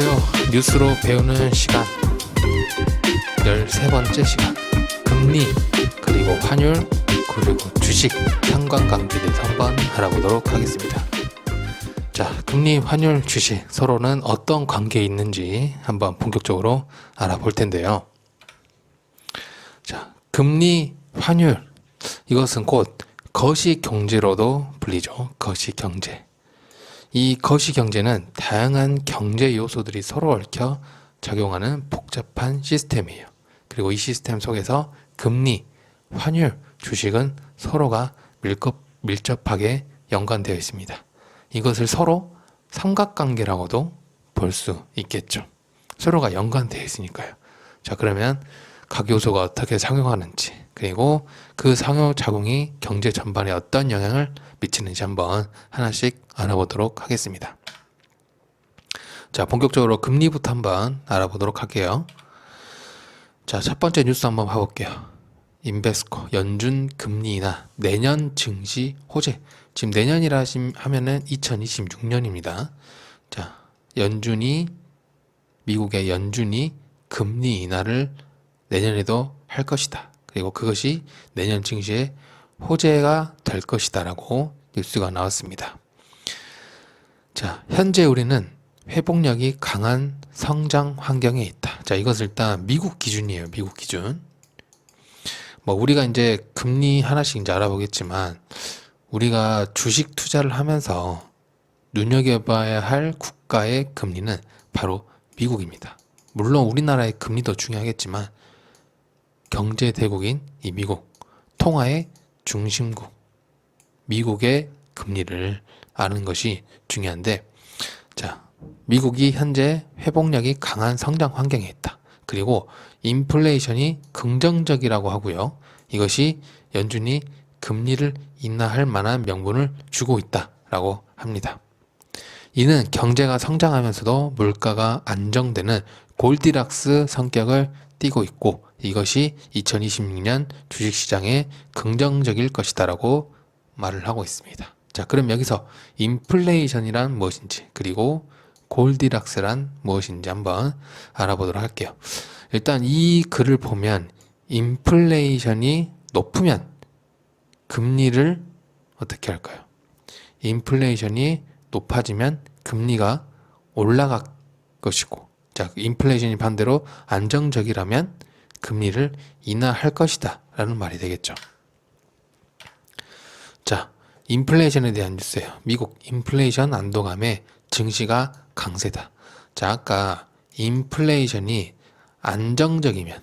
안녕하세요. 뉴스로 배우는 시간 13번째 시간 금리 그리고 환율 그리고 주식 상관관계에 대해서 한번 알아보도록 하겠습니다. 자, 금리, 환율, 주식 서로는 어떤 관계에 있는지 한번 본격적으로 알아볼 텐데요. 자, 금리, 환율 이것은 곧 거시 경제로도 불리죠. 거시 경제. 이 거시 경제는 다양한 경제 요소들이 서로 얽혀 작용하는 복잡한 시스템이에요. 그리고 이 시스템 속에서 금리, 환율, 주식은 서로가 밀접, 밀접하게 연관되어 있습니다. 이것을 서로 삼각관계라고도 볼 수 있겠죠. 서로가 연관되어 있으니까요. 자, 그러면 각 요소가 어떻게 작용하는지, 그리고 그 상호작용이 경제 전반에 어떤 영향을 미치는지 한번 하나씩 알아보도록 하겠습니다. 자, 본격적으로 금리부터 한번 알아보도록 할게요. 자, 첫 번째 뉴스 한번 봐볼게요. 인베스코 연준 금리 인하 내년 증시 호재. 지금 내년이라 하면은 2026년입니다. 자, 연준이 미국의 연준이 금리 인하를 내년에도 할 것이다. 그리고 그것이 내년 증시에 호재가 될 것이다라고 뉴스가 나왔습니다. 자, 현재 우리는 회복력이 강한 성장 환경에 있다. 자, 이것을 일단 미국 기준이에요. 미국 기준. 뭐 우리가 이제 금리 하나씩 이제 알아보겠지만 우리가 주식 투자를 하면서 눈여겨봐야 할 국가의 금리는 바로 미국입니다. 물론 우리나라의 금리도 중요하겠지만 경제 대국인 이 미국, 통화의 중심국, 미국의 금리를 아는 것이 중요한데, 자, 미국이 현재 회복력이 강한 성장 환경에 있다. 그리고 인플레이션이 긍정적이라고 하고요. 이것이 연준이 금리를 인하할 만한 명분을 주고 있다라고 합니다. 이는 경제가 성장하면서도 물가가 안정되는 골디락스 성격을 띠고 있고 이것이 2026년 주식시장에 긍정적일 것이다라고 말을 하고 있습니다. 자, 그럼 여기서 인플레이션이란 무엇인지 그리고 골디락스란 무엇인지 한번 알아보도록 할게요. 일단 이 글을 보면 인플레이션이 높으면 금리를 어떻게 할까요? 인플레이션이 높아지면 금리가 올라갈 것이고, 자, 인플레이션이 반대로 안정적이라면 금리를 인하할 것이다. 라는 말이 되겠죠. 자, 인플레이션에 대한 뉴스예요. 미국 인플레이션 안도감에 증시가 강세다. 자, 아까 인플레이션이 안정적이면,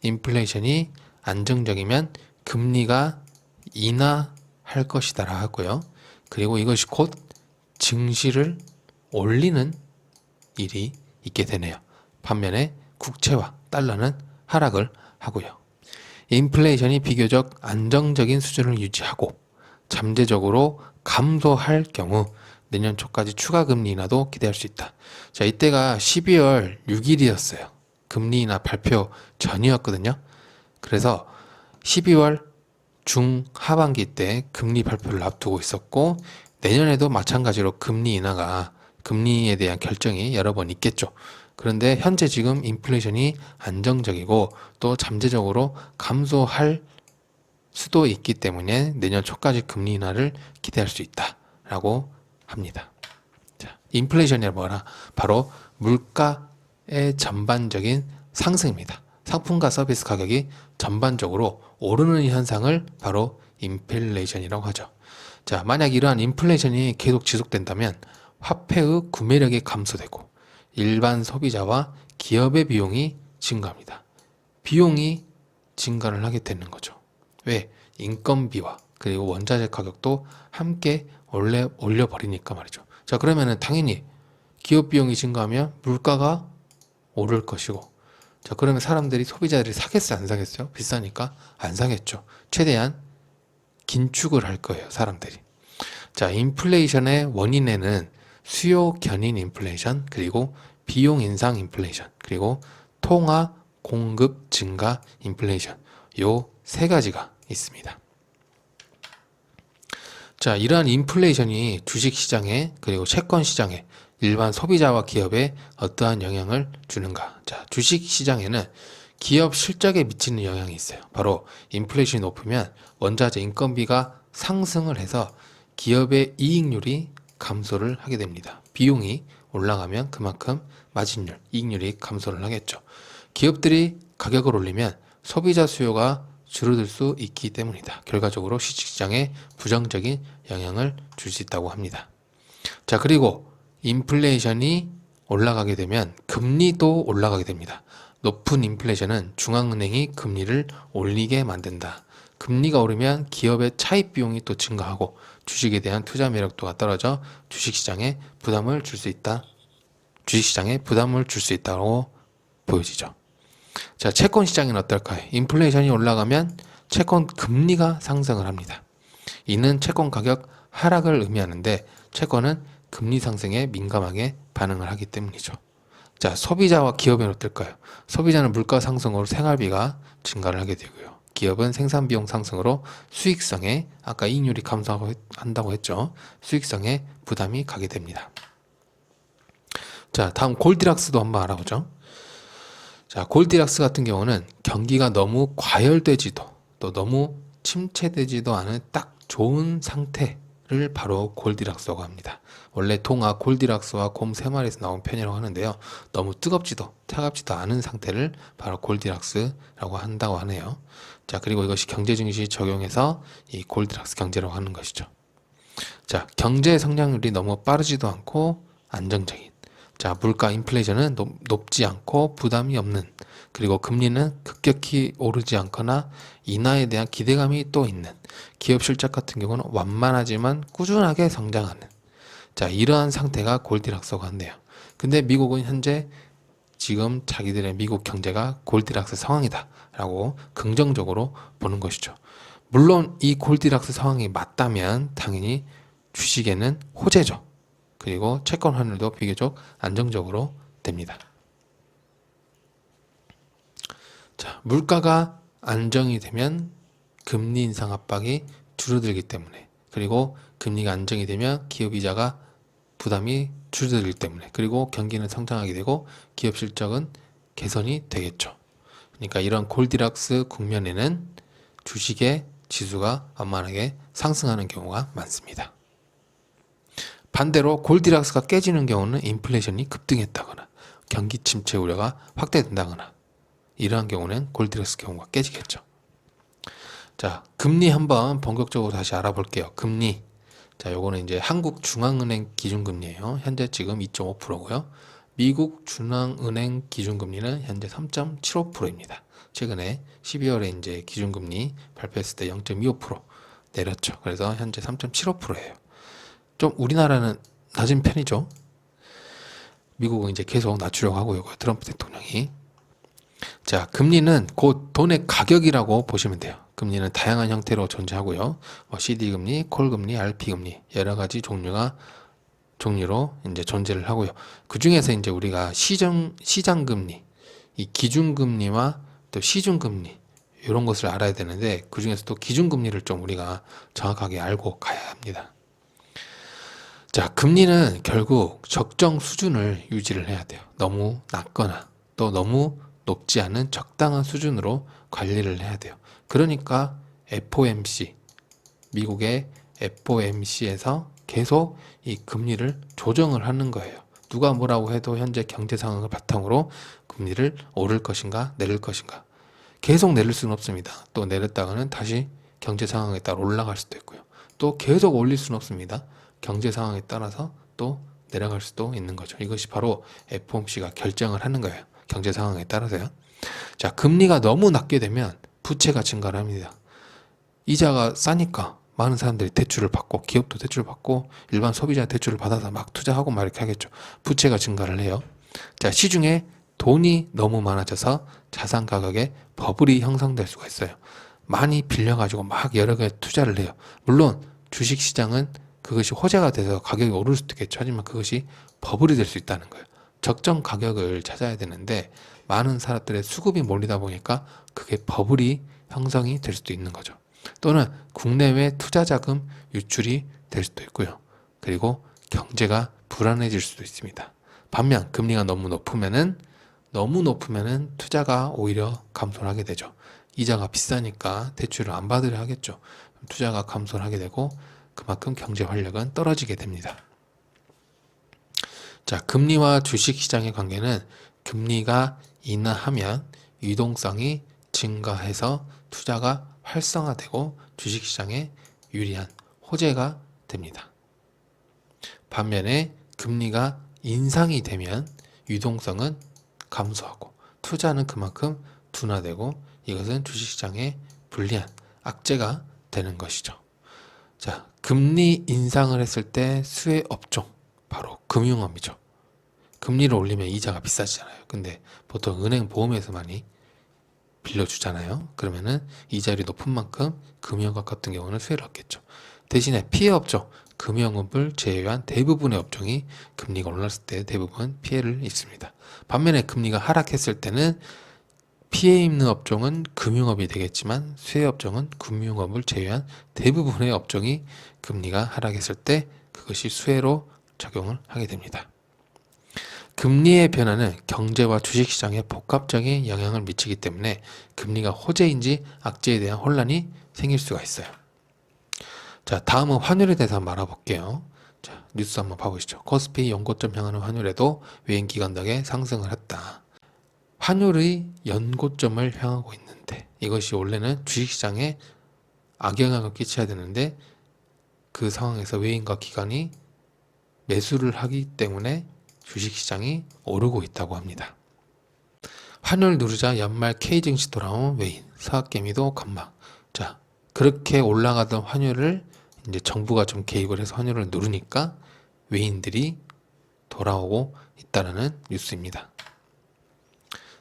인플레이션이 안정적이면 금리가 인하할 것이다라 하고요. 그리고 이것이 곧 증시를 올리는 일이 있게 되네요. 반면에 국채와 달러는 하락을 하고요. 인플레이션이 비교적 안정적인 수준을 유지하고 잠재적으로 감소할 경우 내년 초까지 추가 금리 인하도 기대할 수 있다. 자, 이때가 12월 6일이었어요. 금리 인하 발표 전이었거든요. 그래서 12월 중하반기 때 금리 발표를 앞두고 있었고 내년에도 마찬가지로 금리 인하가 금리에 대한 결정이 여러 번 있겠죠. 그런데 현재 지금 인플레이션이 안정적이고 또 잠재적으로 감소할 수도 있기 때문에 내년 초까지 금리 인하를 기대할 수 있다라고 합니다. 자, 인플레이션이 뭐라? 바로 물가의 전반적인 상승입니다. 상품과 서비스 가격이 전반적으로 오르는 현상을 바로 인플레이션이라고 하죠. 자, 만약 이러한 인플레이션이 계속 지속된다면 화폐의 구매력이 감소되고 일반 소비자와 기업의 비용이 증가합니다. 비용이 증가를 하게 되는 거죠. 왜? 인건비와 그리고 원자재 가격도 함께 올려, 올려버리니까 말이죠. 자, 그러면은 당연히 기업 비용이 증가하면 물가가 오를 것이고, 자, 그러면 사람들이 소비자들이 사겠어요? 안 사겠어요? 비싸니까 안 사겠죠. 최대한 긴축을 할 거예요, 사람들이. 자, 인플레이션의 원인에는 수요 견인 인플레이션, 그리고 비용 인상 인플레이션, 그리고 통화 공급 증가 인플레이션. 요 세 가지가 있습니다. 자, 이러한 인플레이션이 주식 시장에 그리고 채권 시장에 일반 소비자와 기업에 어떠한 영향을 주는가? 자, 주식 시장에는 기업 실적에 미치는 영향이 있어요. 바로 인플레이션이 높으면 원자재 인건비가 상승을 해서 기업의 이익률이 감소를 하게 됩니다. 비용이 올라가면 그만큼 마진율, 이익률이 감소를 하겠죠. 기업들이 가격을 올리면 소비자 수요가 줄어들 수 있기 때문이다. 결과적으로 시장에 부정적인 영향을 줄 수 있다고 합니다. 자, 그리고 인플레이션이 올라가게 되면 금리도 올라가게 됩니다. 높은 인플레이션은 중앙은행이 금리를 올리게 만든다. 금리가 오르면 기업의 차입 비용이 또 증가하고 주식에 대한 투자 매력도가 떨어져 주식시장에 부담을 줄 수 있다. 주식시장에 부담을 줄 수 있다고 보여지죠. 자, 채권 시장은 어떨까요? 인플레이션이 올라가면 채권 금리가 상승을 합니다. 이는 채권 가격 하락을 의미하는데 채권은 금리 상승에 민감하게 반응을 하기 때문이죠. 자, 소비자와 기업은 어떨까요? 소비자는 물가 상승으로 생활비가 증가를 하게 되고요. 기업은 생산 비용 상승으로 수익성에 아까 이익률이 감소한다고 했죠. 수익성에 부담이 가게 됩니다. 자, 다음 골디락스도 한번 알아보죠. 자, 골디락스 같은 경우는 경기가 너무 과열되지도 또 너무 침체되지도 않은 딱 좋은 상태를 바로 골디락스라고 합니다. 원래 동화 골디락스와 곰 세 마리에서 나온 편이라고 하는데요. 너무 뜨겁지도 차갑지도 않은 상태를 바로 골디락스라고 한다고 하네요. 자, 그리고 이것이 경제 증시 적용해서 이 골디락스 경제라고 하는 것이죠. 자, 경제 성장률이 너무 빠르지도 않고 안정적인. 자, 물가 인플레이션은 높, 높지 않고 부담이 없는. 그리고 금리는 급격히 오르지 않거나 인하에 대한 기대감이 또 있는. 기업 실적 같은 경우는 완만하지만 꾸준하게 성장하는. 자, 이러한 상태가 골디락스가 한대요. 근데 미국은 현재 지금 자기들의 미국 경제가 골디락스 상황이다라고 긍정적으로 보는 것이죠. 물론 이 골디락스 상황이 맞다면 당연히 주식에는 호재죠. 그리고 채권 환율도 비교적 안정적으로 됩니다. 자, 물가가 안정이 되면 금리 인상 압박이 줄어들기 때문에 그리고 금리가 안정이 되면 기업 이자가 부담이 줄어들기 때문에 그리고 경기는 성장하게 되고 기업 실적은 개선이 되겠죠. 그러니까 이런 골디락스 국면에는 주식의 지수가 완만하게 상승하는 경우가 많습니다. 반대로 골디락스가 깨지는 경우는 인플레이션이 급등했다거나 경기 침체 우려가 확대된다거나 이러한 경우는 골디락스 경우가 깨지겠죠. 자, 금리 한번 본격적으로 다시 알아볼게요. 금리. 자, 요거는 이제 한국 중앙은행 기준금리예요. 현재 지금 2.5%고요. 미국 중앙은행 기준금리는 현재 3.75%입니다. 최근에 12월에 이제 기준금리 발표했을 때 0.25% 내렸죠. 그래서 현재 3.75%예요. 좀 우리나라는 낮은 편이죠. 미국은 이제 계속 낮추려고 하고 있고요. 트럼프 대통령이. 자, 금리는 곧 돈의 가격이라고 보시면 돼요. 금리는 다양한 형태로 존재하고요. 뭐 CD 금리, 콜 금리, RP 금리 여러 가지 종류가 종류로 이제 존재를 하고요. 그 중에서 이제 우리가 시정 시장 금리, 이 기준 금리와 또 시중 금리 이런 것을 알아야 되는데 그 중에서 또 기준 금리를 좀 우리가 정확하게 알고 가야 합니다. 자, 금리는 결국 적정 수준을 유지를 해야 돼요. 너무 낮거나 또 너무 높지 않은 적당한 수준으로 관리를 해야 돼요. 그러니까 FOMC, 미국의 FOMC에서 계속 이 금리를 조정을 하는 거예요. 누가 뭐라고 해도 현재 경제 상황을 바탕으로 금리를 오를 것인가 내릴 것인가 계속 내릴 수는 없습니다. 또 내렸다가는 다시 경제 상황에 따라 올라갈 수도 있고요. 또 계속 올릴 수는 없습니다. 경제 상황에 따라서 또 내려갈 수도 있는 거죠. 이것이 바로 FOMC가 결정을 하는 거예요. 경제 상황에 따라서요. 자, 금리가 너무 낮게 되면 부채가 증가를 합니다. 이자가 싸니까 많은 사람들이 대출을 받고 기업도 대출을 받고 일반 소비자 대출을 받아서 막 투자하고 막 이렇게 하겠죠. 부채가 증가를 해요. 자, 시중에 돈이 너무 많아져서 자산 가격에 버블이 형성될 수가 있어요. 많이 빌려가지고 막 여러 개 투자를 해요. 물론 주식 시장은 그것이 호재가 돼서 가격이 오를 수도 있겠죠. 하지만 그것이 버블이 될 수 있다는 거예요. 적정 가격을 찾아야 되는데 많은 사람들의 수급이 몰리다 보니까 그게 버블이 형성이 될 수도 있는 거죠. 또는 국내외 투자 자금 유출이 될 수도 있고요. 그리고 경제가 불안해질 수도 있습니다. 반면 금리가 너무 높으면은 너무 높으면은 투자가 오히려 감소를 하게 되죠. 이자가 비싸니까 대출을 안 받으려 하겠죠. 투자가 감소를 하게 되고 그만큼 경제 활력은 떨어지게 됩니다. 자, 금리와 주식 시장의 관계는 금리가 인하하면 유동성이 증가해서 투자가 활성화되고 주식 시장에 유리한 호재가 됩니다. 반면에 금리가 인상이 되면 유동성은 감소하고 투자는 그만큼 둔화되고 이것은 주식 시장에 불리한 악재가 되는 것이죠. 자, 금리 인상을 했을 때 수혜 업종 바로 금융업이죠. 금리를 올리면 이자가 비싸지잖아요. 근데 보통 은행 보험에서 많이 빌려주잖아요. 그러면은 이자율이 높은 만큼 금융업 같은 경우는 수혜를 얻겠죠. 대신에 피해 업종, 금융업을 제외한 대부분의 업종이 금리가 올랐을 때 대부분 피해를 입습니다. 반면에 금리가 하락했을 때는 피해 입는 업종은 금융업이 되겠지만 수혜 업종은 금융업을 제외한 대부분의 업종이 금리가 하락했을 때 그것이 수혜로 작용을 하게 됩니다. 금리의 변화는 경제와 주식시장에 복합적인 영향을 미치기 때문에 금리가 호재인지 악재에 대한 혼란이 생길 수가 있어요. 자, 다음은 환율에 대해서 한번 알아볼게요. 자, 뉴스 한번 봐보시죠. 코스피 연고점 향하는 환율에도 외인 기관 덕에 상승을 했다. 환율의 연고점을 향하고 있는데 이것이 원래는 주식시장에 악영향을 끼쳐야 되는데 그 상황에서 외인과 기관이 매수를 하기 때문에 주식시장이 오르고 있다고 합니다. 환율 누르자 연말 K증시 돌아온 외인, 사학개미도 건망. 자, 그렇게 올라가던 환율을 이제 정부가 좀 개입을 해서 환율을 누르니까 외인들이 돌아오고 있다라는 뉴스입니다.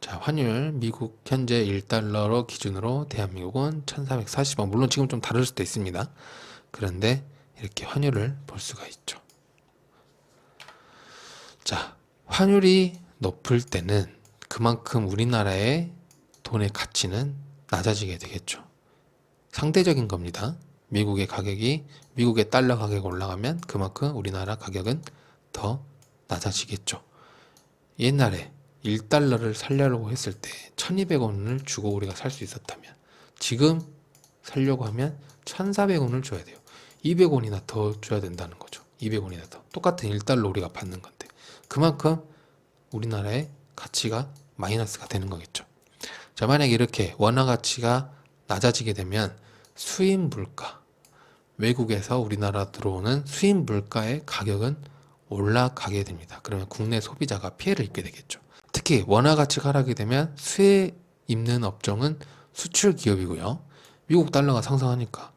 자, 환율 미국 현재 1달러로 기준으로 대한민국은 1,440원. 물론 지금 좀 다를 수도 있습니다. 그런데 이렇게 환율을 볼 수가 있죠. 자, 환율이 높을 때는 그만큼 우리나라의 돈의 가치는 낮아지게 되겠죠. 상대적인 겁니다. 미국의 가격이 미국의 달러 가격 올라가면 그만큼 우리나라 가격은 더 낮아지겠죠. 옛날에 1달러를 살려고 했을 때 1200원을 주고 우리가 살 수 있었다면 지금 살려고 하면 1400원을 줘야 돼요. 200원이나 더 줘야 된다는 거죠. 200원이나 더. 똑같은 1달러 우리가 받는 건데. 그만큼 우리나라의 가치가 마이너스가 되는 거겠죠. 자, 만약에 이렇게 원화 가치가 낮아지게 되면 수입 물가, 외국에서 우리나라 들어오는 수입 물가의 가격은 올라가게 됩니다. 그러면 국내 소비자가 피해를 입게 되겠죠. 특히 원화 가치가 하락이 되면 수혜 입는 업종은 수출 기업이고요. 미국 달러가 상승하니까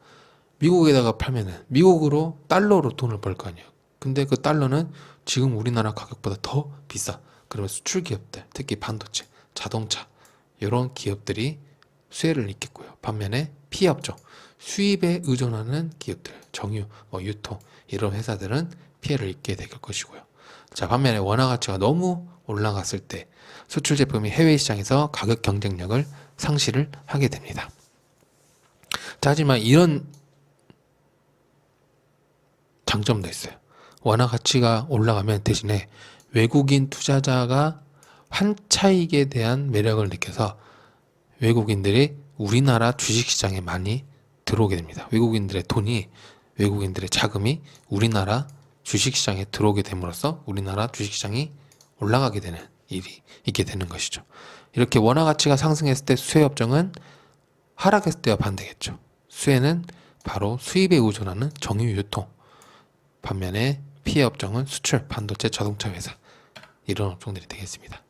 미국에다가 팔면은 미국으로 달러로 돈을 벌 거 아니에요. 근데 그 달러는 지금 우리나라 가격보다 더 비싸. 그러면 수출 기업들, 특히 반도체, 자동차 이런 기업들이 수혜를 입겠고요. 반면에 피해 업종, 수입에 의존하는 기업들, 정유, 뭐 유통 이런 회사들은 피해를 입게 될 것이고요. 자, 반면에 원화 가치가 너무 올라갔을 때 수출 제품이 해외 시장에서 가격 경쟁력을 상실을 하게 됩니다. 자, 하지만 이런 장점도 있어요. 원화 가치가 올라가면 대신에 외국인 투자자가 환차익에 대한 매력을 느껴서 외국인들이 우리나라 주식시장에 많이 들어오게 됩니다. 외국인들의 돈이 외국인들의 자금이 우리나라 주식시장에 들어오게 됨으로써 우리나라 주식시장이 올라가게 되는 일이 있게 되는 것이죠. 이렇게 원화 가치가 상승했을 때 수혜 업종은 하락했을 때와 반대겠죠. 수혜는 바로 수입에 의존하는 정유 유통. 반면에 피해 업종은 수출, 반도체, 자동차 회사 이런 업종들이 되겠습니다.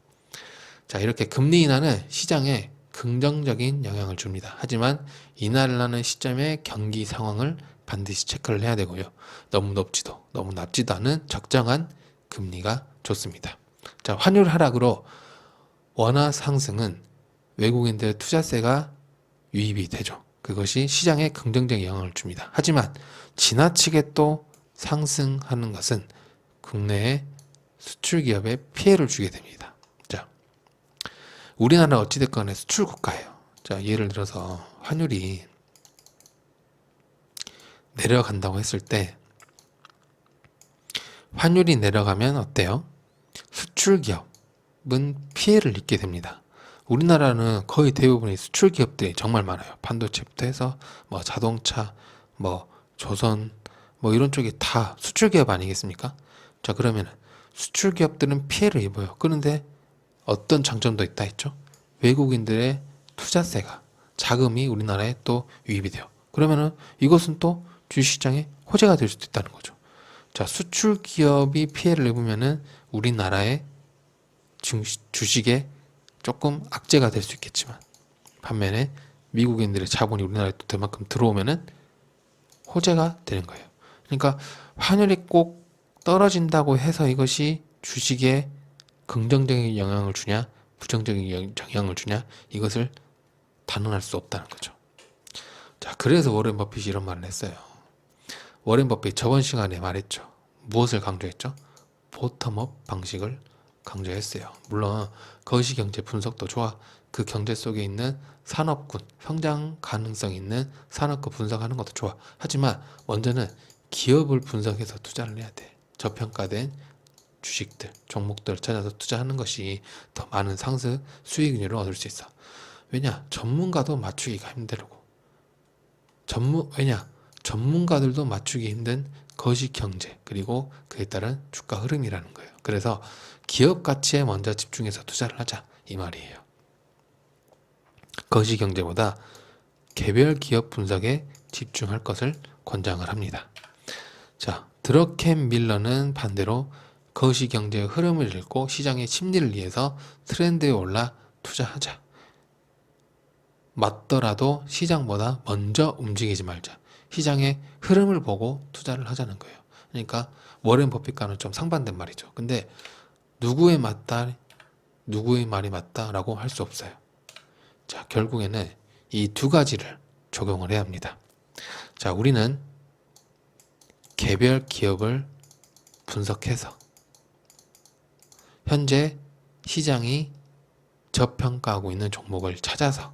자, 이렇게 금리 인하는 시장에 긍정적인 영향을 줍니다. 하지만 인하를 시점의 경기 상황을 반드시 체크를 해야 되고요. 너무 높지도 너무 낮지도 않은 적정한 금리가 좋습니다. 자, 환율 하락으로 원화 상승은 외국인들 투자세가 유입이 되죠. 그것이 시장에 긍정적인 영향을 줍니다. 하지만 지나치게 또 상승하는 것은 국내의 수출 기업에 피해를 주게 됩니다. 자, 우리나라 어찌됐건 수출 국가예요. 자, 예를 들어서 환율이 내려간다고 했을 때 환율이 내려가면 어때요? 수출 기업은 피해를 입게 됩니다. 우리나라는 거의 대부분의 수출 기업들이 정말 많아요. 반도체부터 해서 뭐 자동차, 뭐 조선, 뭐 이런 쪽이 다 수출 기업 아니겠습니까? 자, 그러면 수출 기업들은 피해를 입어요. 그런데 어떤 장점도 있다 했죠? 외국인들의 투자세가 자금이 우리나라에 또 유입이 돼요. 그러면은 이것은 또 주식시장의 호재가 될 수도 있다는 거죠. 자, 수출 기업이 피해를 입으면은 우리나라의 주- 주식에 조금 악재가 될 수 있겠지만 반면에 미국인들의 자본이 우리나라에 또 그만큼 들어오면은 호재가 되는 거예요. 그러니까 환율이 꼭 떨어진다고 해서 이것이 주식에 긍정적인 영향을 주냐, 부정적인 영- 영향을 주냐, 이것을 단언할 수 없다는 거죠. 자, 그래서 워렌 버핏이 이런 말을 했어요. 워렌 버핏 저번 시간에 말했죠. 무엇을 강조했죠? 보텀업 방식을 강조했어요. 물론 거시 경제 분석도 좋아. 그 경제 속에 있는 산업군, 성장 가능성 있는 산업군 분석하는 것도 좋아. 하지만 먼저는 기업을 분석해서 투자를 해야 돼. 저평가된 주식들, 종목들을 찾아서 투자하는 것이 더 많은 상승 수익률을 얻을 수 있어. 왜냐? 전문가도 맞추기가 힘들고. 전문 왜냐? 전문가들도 맞추기 힘든 거시 경제 그리고 그에 따른 주가 흐름이라는 거예요. 그래서 기업 가치에 먼저 집중해서 투자를 하자 이 말이에요. 거시 경제보다 개별 기업 분석에 집중할 것을 권장을 합니다. 자, 드러켄 밀러는 반대로 거시 경제의 흐름을 읽고 시장의 심리를 이해서 트렌드에 올라 투자하자. 맞더라도 시장보다 먼저 움직이지 말자. 시장의 흐름을 보고 투자를 하자는 거예요. 그러니까 워렌 버핏과는 좀 상반된 말이죠. 근데 누구의 맞다, 누구의 말이 맞다라고 할 수 없어요. 자, 결국에는 이 두 가지를 적용을 해야 합니다. 자, 우리는 개별 기업을 분석해서 현재 시장이 저평가하고 있는 종목을 찾아서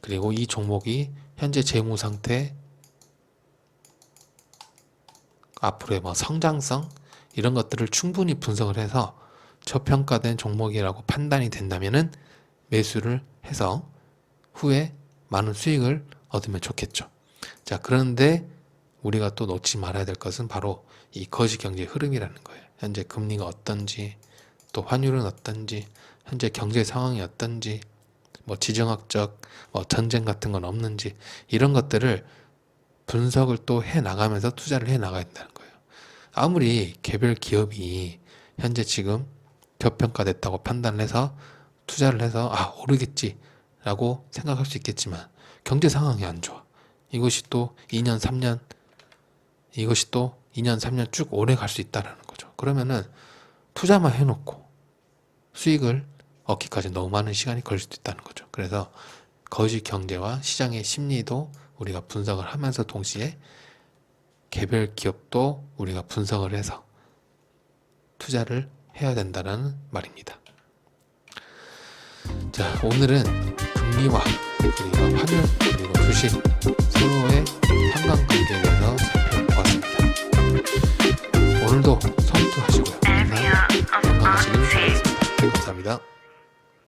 그리고 이 종목이 현재 재무 상태 앞으로의 뭐 성장성 이런 것들을 충분히 분석을 해서 저평가된 종목이라고 판단이 된다면은 매수를 해서 후에 많은 수익을 얻으면 좋겠죠. 자, 그런데 우리가 또 놓지 말아야 될 것은 바로 이 거시 경제 흐름이라는 거예요. 현재 금리가 어떤지, 또 환율은 어떤지, 현재 경제 상황이 어떤지, 뭐 지정학적 뭐 전쟁 같은 건 없는지 이런 것들을 분석을 또 해 나가면서 투자를 해 나가야 된다는 거예요. 아무리 개별 기업이 현재 지금 저평가됐다고 판단을 해서 투자를 해서 아 오르겠지라고 생각할 수 있겠지만 경제 상황이 안 좋아. 이것이 또 2년 3년 이것이 또 2년 3년 쭉 오래 갈 수 있다라는 거죠. 그러면은 투자만 해놓고 수익을 얻기까지 너무 많은 시간이 걸릴 수도 있다는 거죠. 그래서 거시 경제와 시장의 심리도 우리가 분석을 하면서 동시에 개별 기업도 우리가 분석을 해서 투자를 해야 된다는 말입니다. 자, 오늘은 금리와 그리고 환율 그리고 주식 서로의 상관관계에 대해서. 오늘도 성투하시고요. 항상 건강하시길 바라겠습니다. 감사합니다.